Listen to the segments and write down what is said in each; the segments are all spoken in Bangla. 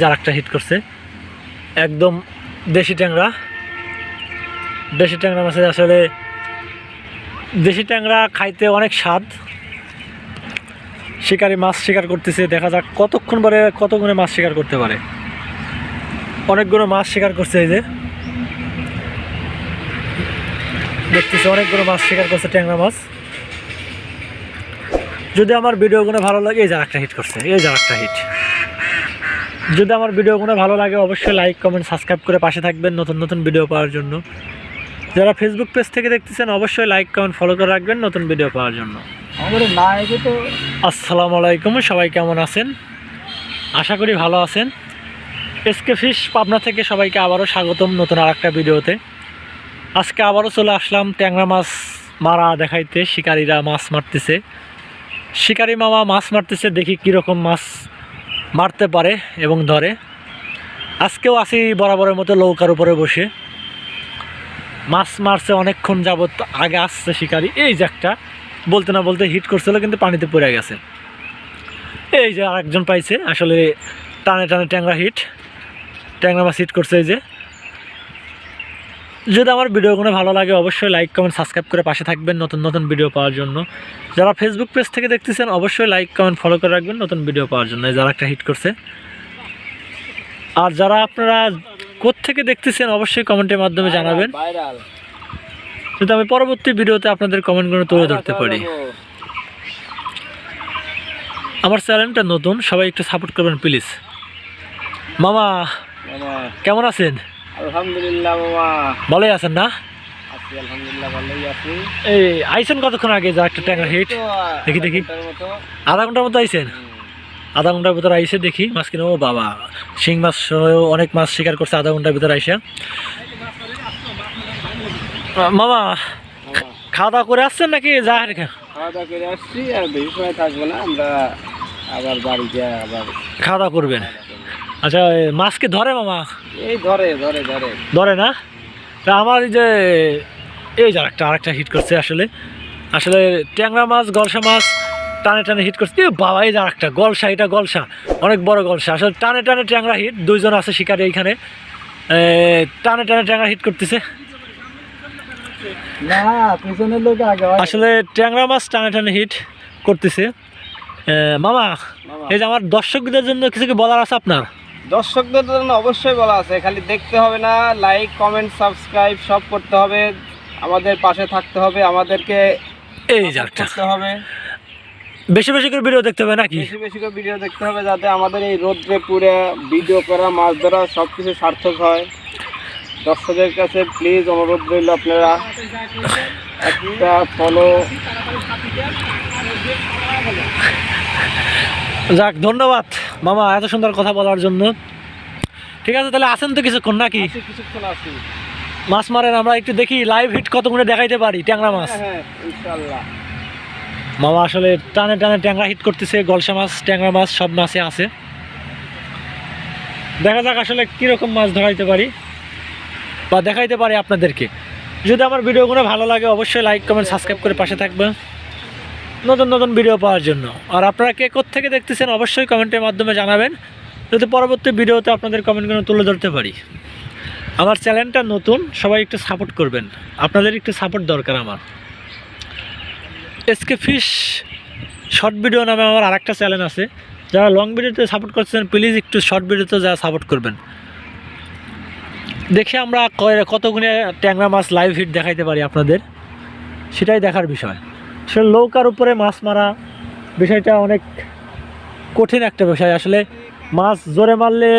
যার একটা হিট করছে। একদম দেশি ট্যাংরা। দেশি ট্যাংরা মাছের আসলে দেশি ট্যাংরা খাইতে অনেক স্বাদ। শিকারি মাছ শিকার করতেছে, দেখা যাক কতক্ষণ পরে কত গুণে মাছ শিকার করতে পারে। অনেকগুলো মাছ শিকার করছে এই যে। দেখতেছি অনেকগুলো মাছ শিকার করছে ট্যাংরা মাছ। যদি আমার ভিডিওগুলো ভালো লাগে, এই যার একটা হিট করছে, এই যার একটা হিট যদি আমার ভিডিওগুলো ভালো লাগে অবশ্যই লাইক কমেন্ট সাবস্ক্রাইব করে পাশে থাকবেন নতুন নতুন ভিডিও পাওয়ার জন্য। যারা ফেসবুক পেজ থেকে দেখতেছেন অবশ্যই লাইক কমেন্ট ফলো করে রাখবেন নতুন ভিডিও পাওয়ার জন্য। আসসালামু আলাইকুম সবাই কেমন আছেন? আশা করি ভালো আছেন। এসকে ফিশ পাবনা থেকে সবাইকে আবারও স্বাগতম নতুন আর একটা ভিডিওতে আজকে আবারও চলে আসলাম ট্যাংরা মাছ মারা দেখাইতে শিকারীরা মাছ মারতেছে। শিকারি মামা মাছ মারতেছে দেখি কীরকম মাছ মারতে পারে এবং ধরে। আজকেও আসি বরাবরের মতো লৌকার উপরে বসে। মাছ মারছে অনেকক্ষণ যাবৎ আগে আসছে শিকারি। এই যে একটা, বলতে না বলতে হিট করছিল, কিন্তু পানিতে পড়ে গেছে। এই যে আরেকজন পাইছে, আসলে টানে টানে ট্যাংরা হিট। ট্যাংরা মাছ হিট করছে এই যে। যদি আমার ভিডিওগুলো ভালো লাগে অবশ্যই লাইক কমেন্ট সাবস্ক্রাইব করে পাশে থাকবেন নতুন নতুন ভিডিও পাওয়ার জন্য। যারা ফেসবুক পেজ থেকে দেখতেছেন অবশ্যই লাইক কমেন্ট ফলো করে রাখবেন নতুন ভিডিও পাওয়ার জন্য। যারা একটা হিট করছে। আর যারা আপনারা থেকে দেখতেছেন অবশ্যই কমেন্টের মাধ্যমে জানাবেন। যদি আমি পরবর্তী ভিডিওতে আপনাদের কমেন্টগুলো তুলে ধরতে পারি। আমার চ্যানেলটা নতুন সবাই একটু সাপোর্ট করবেন প্লিজ মামা। কেমন আছেন? আলহামদুলিল্লাহ মামা ভালোই আছেন না? আছি আলহামদুলিল্লাহ ভালোই আছি। এই আইসেন কতক্ষণ আগে? যা একটা ট্যাঙ্গা হিট দেখি, দেখি। আধা ঘণ্টার মতো। আইসেন আধা ঘণ্টার ভিতরে আইসে দেখি। মাছ কিনে ও বাবা শিং মাছ অনেক মাছ শিকার করছে আধা ঘণ্টার ভিতরে আইসে। মামা খাওয়া দাওয়া করে আসছেন নাকি? যা রেখে খাওয়া দাওয়া করে আসছি আর বেশি সময় থাকব না আমরা আবার বাড়িতে আবার খাওয়া দাওয়া করবেন আচ্ছা এ, মাছ কি ধরে মামা? এই ধরে ধরে ধরে। ধরে না? তা আমার এই যে এই যে আরেকটা আরেকটা হিট করছে আসলে। আসলে ট্যাংরা মাছ গলসা মাছ টানে টানে হিট করছে। বাবা এই যে আরেকটা গলসা এটা গলসা। অনেক বড় গলসা। আসলে টানে টানে ট্যাংরা হিট দুইজন আছে শিকারে এইখানে। টানে টানে ট্যাংরা হিট করতেছে। আসলে ট্যাংরা মাছ টানে টানে হিট করতেছে। মামা। এই যে আমার দর্শকদের জন্য কিছু কি বলার আছে আপনার? দর্শকদের জন্য অবশ্যই বলা আছে খালি দেখতে হবে না লাইক কমেন্ট সাবস্ক্রাইব সব করতে হবে আমাদের পাশে থাকতে হবে আমাদেরকে এই করতে হবে। বেশি বেশি করে ভিডিও দেখতে হবে নাকি? বেশি বেশি করে ভিডিও দেখতে হবে যাতে আমাদের এই রোদ্রে পুরে ভিডিও করা মাছ ধরা সব কিছু সার্থক হয়। দর্শকের কাছে প্লিজ অনুরোধ রইল আপনারা। একটা ফলো যাক ধন্যবাদ। মামা এত সুন্দর কথা বলার জন্য। ঠিক আছে তাহলে আসেন তো কিছুক্ষণ নাকি? কিছুক্ষণ মাছ মারেন আমরা একটু দেখি লাইভ হিট কত গুণে দেখাইতে পারি ট্যাংরা মাছ। হ্যাঁ হ্যাঁ মামা আসলে টানে টানে ট্যাংরা হিট করতেছে গলসা মাছ ট্যাংরা মাছ সব মাছে আছে। দেখা যাক আসলে কীরকম মাছ ধরাইতে পারি বা দেখাইতে পারি আপনাদেরকে। যদি আমার ভিডিওগুলো ভালো লাগে অবশ্যই লাইক কমেন্ট সাবস্ক্রাইব করে পাশে থাকবেন। নতুন নতুন ভিডিও পাওয়ার জন্য। আর আপনারা কে থেকে দেখতেছেন অবশ্যই কমেন্টের মাধ্যমে জানাবেন যদি পরবর্তী ভিডিওতে আপনাদের কমেন্টগুলো তুলে ধরতে পারি। আমার চ্যানেলটা নতুন, সবাই একটু সাপোর্ট করবেন। আপনাদের একটু সাপোর্ট দরকার আমার। এসকে ফিশ শর্ট ভিডিও নামে আমার আরেকটা চ্যানেল আছে। যারা লং ভিডিওতে সাপোর্ট করছেন প্লিজ একটু শর্ট ভিডিওতে যারা সাপোর্ট করবেন। দেখে আমরা কতগুণে ট্যাংরা মাছ লাইভ হিট দেখাইতে পারি আপনাদের? সেটাই দেখার বিষয়। সে নৌকার উপরে মাছ মারা বিষয়টা অনেক কঠিন একটা বিষয়। আসলে মাছ জোরে মারলে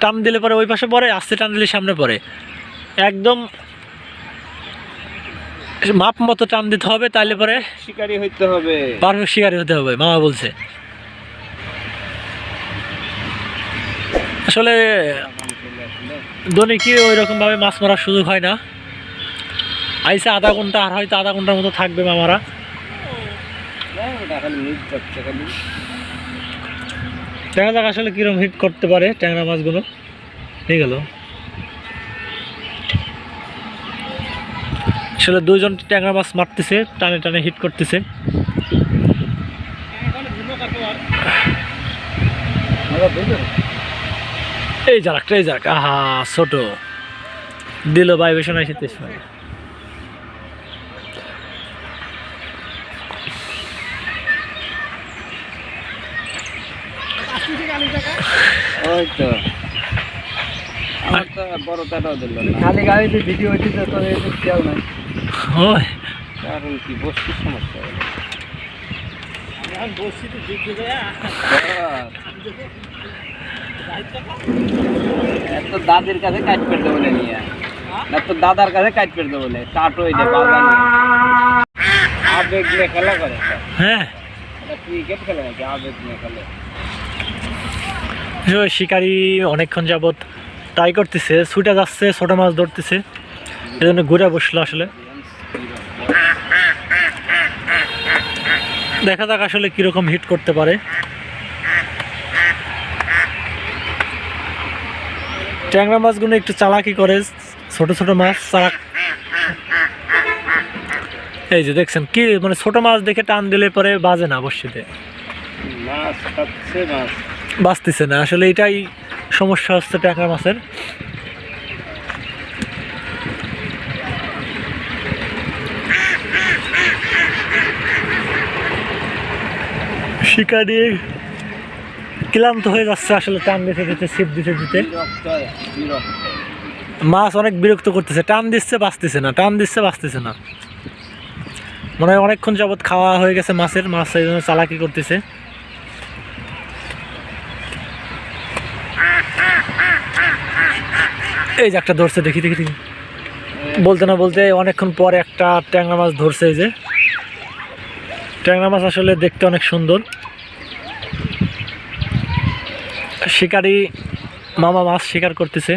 টান দিলে পরে ওই পাশে পড়ে আস্তে টান দিলে সামনে পড়ে। একদম মাপ মতো টান দিতে হবে তাহলে পরে শিকারি হইতে হবে। পারফেক্ট শিকারি হতে হবে মামা বলছে। আসলে দৈনিকই ওই রকমভাবে মাছ মারার সুযোগ হয় না। আইসে আধা ঘণ্টা আর হয়তো আধা ঘণ্টার মতো থাকবে মামারা। ওটা খালি আসলে কীরকম হিট করতে পারে ট্যাংরা মাছগুলো? হয়ে গেল। আসলে দুইজন ট্যাংরা মাছ মারতেছে, টানে টানে হিট করতেছে। এই যাক এই যাক, আহা, ছোট। দিল আসে তেইশ মিনিট ওই তো আমার তো বড় টাটাও দিল না। খালি গাড়িতে ভিডিও হচ্ছে তো এসব খেয়াল নাই। ওই। কারণ কি বস্তির সমস্যা হলো। এত দাদির কাছে কাজ করতে বলে নিয়ে না তো দাদার কাছে কাজ করতে বলে কাটো এটা বাগান আবেগ নিয়ে খেলা করে। হ্যাঁ। ক্রিকেট খেলে নাকি আবেগ নিয়ে খেলে? ওই শিকারি অনেকক্ষণ যাবৎ ট্রাই করতেছে, ছুটে যাচ্ছে, ছোট মাছ ধরতেছে। এই জন্য ঘুরে বসল আসলে। দেখা যাক আসলে কীরকম হিট করতে পারে। ট্যাংরা মাছগুলো একটু চালাকি করে, ছোট ছোট মাছ চালাক এই যে দেখছেন কি মানে ছোট মাছ দেখে টান দিলে পরে বাজে না বসিতে মাছ খাচ্ছে মাছ। বাঁচতেছে না। আসলে এটাই সমস্যা হচ্ছে ট্যাংরা মাছের। শিকারি ক্লান্ত হয়ে যাচ্ছে আসলে, টান দিতে দিতে, ছিপ দিতে দিতে। মাছ অনেক বিরক্ত করতেছে। টান দিচ্ছে, বাঁচতেছে না। টান দিচ্ছে, বাঁচতেছে না। মনে হয় অনেকক্ষণ যাবৎ খাওয়া হয়ে গেছে মাছের। মাছ চালাকি করতেছে। এই যে একটা ধরছে, দেখি দেখি দেখি। বলতে না বলতে অনেকক্ষণ পরে একটা ট্যাংরা মাছ ধরছে এই যে। ট্যাংরা মাছ আসলে দেখতে অনেক সুন্দর। শিকারি মামা মাছ শিকার করতেছে।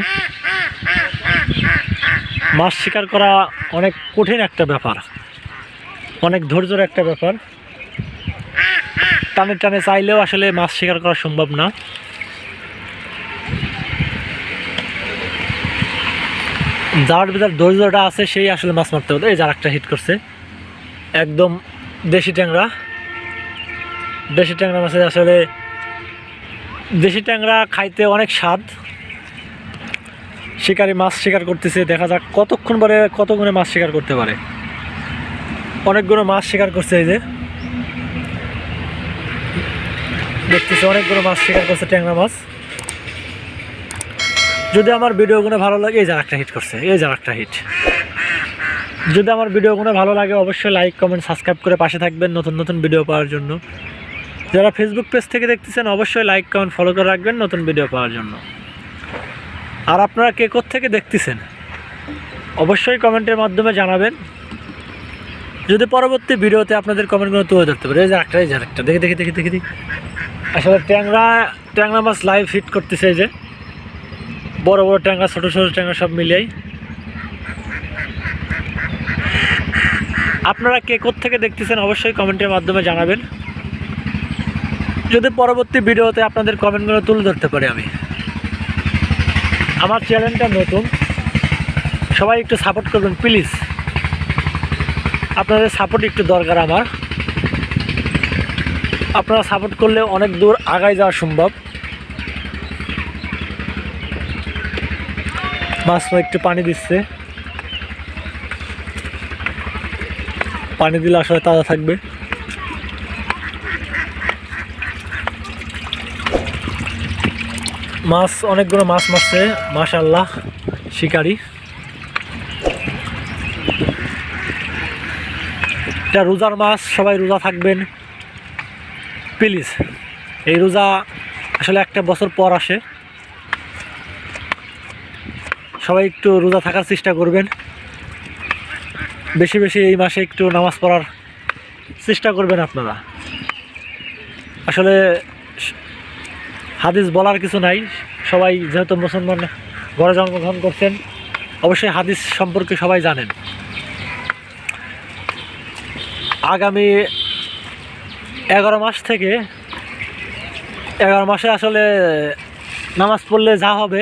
মাছ শিকার করা অনেক কঠিন একটা ব্যাপার। অনেক ধৈর্যর একটা ব্যাপার। টানে টানে চাইলেও আসলে মাছ শিকার করা সম্ভব না। যার ভিতর ধৈর্যটা আছে, সেই আসলে মাছ মারতে হবে। এই যার একটা হিট করছে। একদম দেশি ট্যাংরা। দেশি ট্যাংরা মাছের আসলে দেশি ট্যাংরা খাইতে অনেক স্বাদ। শিকারি মাছ শিকার করতেছে, দেখা যাক কতক্ষণ পরে কত গুণে মাছ শিকার করতে পারে। অনেকগুলো মাছ শিকার করছে এই যে। দেখতেছি অনেকগুলো মাছ শিকার করছে ট্যাংরা মাছ। যদি আমার ভিডিওগুলো ভালো লাগে, এই যার একটা হিট করছে, এই যার হিট যদি আমার ভিডিওগুলো ভালো লাগে, অবশ্যই লাইক কমেন্ট সাবস্ক্রাইব করে পাশে থাকবেন নতুন নতুন ভিডিও পাওয়ার জন্য। যারা ফেসবুক পেজ থেকে দেখতেছেন, অবশ্যই লাইক কমেন্ট ফলো করে রাখবেন নতুন ভিডিও পাওয়ার জন্য। আর আপনারা কে থেকে দেখতেছেন, অবশ্যই কমেন্টের মাধ্যমে জানাবেন। যদি পরবর্তী ভিডিওতে আপনাদের কমেন্টগুলো তুলে ধরতে পারে, এই যে একটা এই যে একটা দেখি দেখি দেখি দেখি দেখি। আসলে ট্যাংরা ট্যাংরা মাছ লাইভ হিট করতেছে এই যে। বড় বড় ট্যাংরা ছোট ছোট ট্যাংরা সব মিলিয়েই। আপনারা কে থেকে দেখতেছেন অবশ্যই কমেন্টের মাধ্যমে জানাবেন। যদি পরবর্তী ভিডিওতে আপনাদের কমেন্টগুলো তুলে ধরতে পারি আমি। আমার চ্যানেলটা নতুন, সবাই একটু সাপোর্ট করবেন, প্লিজ। আপনাদের সাপোর্ট একটু দরকার আমার। আপনারা সাপোর্ট করলে অনেক দূর আগায় যাওয়া সম্ভব। মাছ একটু পানি দিচ্ছে। পানি দিলে আসলে তাজা থাকবে। মাছ, অনেকগুলো মাছ মারছে মাশাল্লাহ শিকারি। এটা রোজার মাছ, সবাই রোজা থাকবেন। প্লিজ, এই রোজা আসলে একটা বছর পর আসে। সবাই একটু রোজা থাকার চেষ্টা করবেন। বেশি বেশি এই মাসে একটু নামাজ পড়ার চেষ্টা করবেন আপনারা। আসলে হাদিস বলার কিছু নাই। সবাই যেহেতু মুসলমান, ঘরে জন্মগ্রহণ করছেন, অবশ্যই হাদিস সম্পর্কে সবাই জানেন। আগামী এগারো মাস থেকে, এগারো মাসে আসলে নামাজ পড়লে যা হবে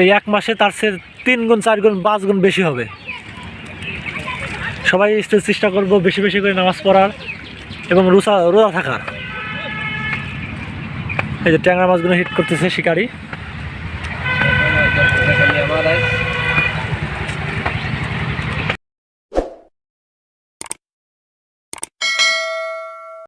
এই এক মাসে তার সে তিন গুণ, চার গুণ, পাঁচ গুণ বেশি হবে। সবাই চেষ্টা করব বেশি বেশি করে নামাজ পড়ার এবং রোজা রোজা থাকার। এই যে ট্যাংরা মাছগুলো হিট করতেছে শিকারি।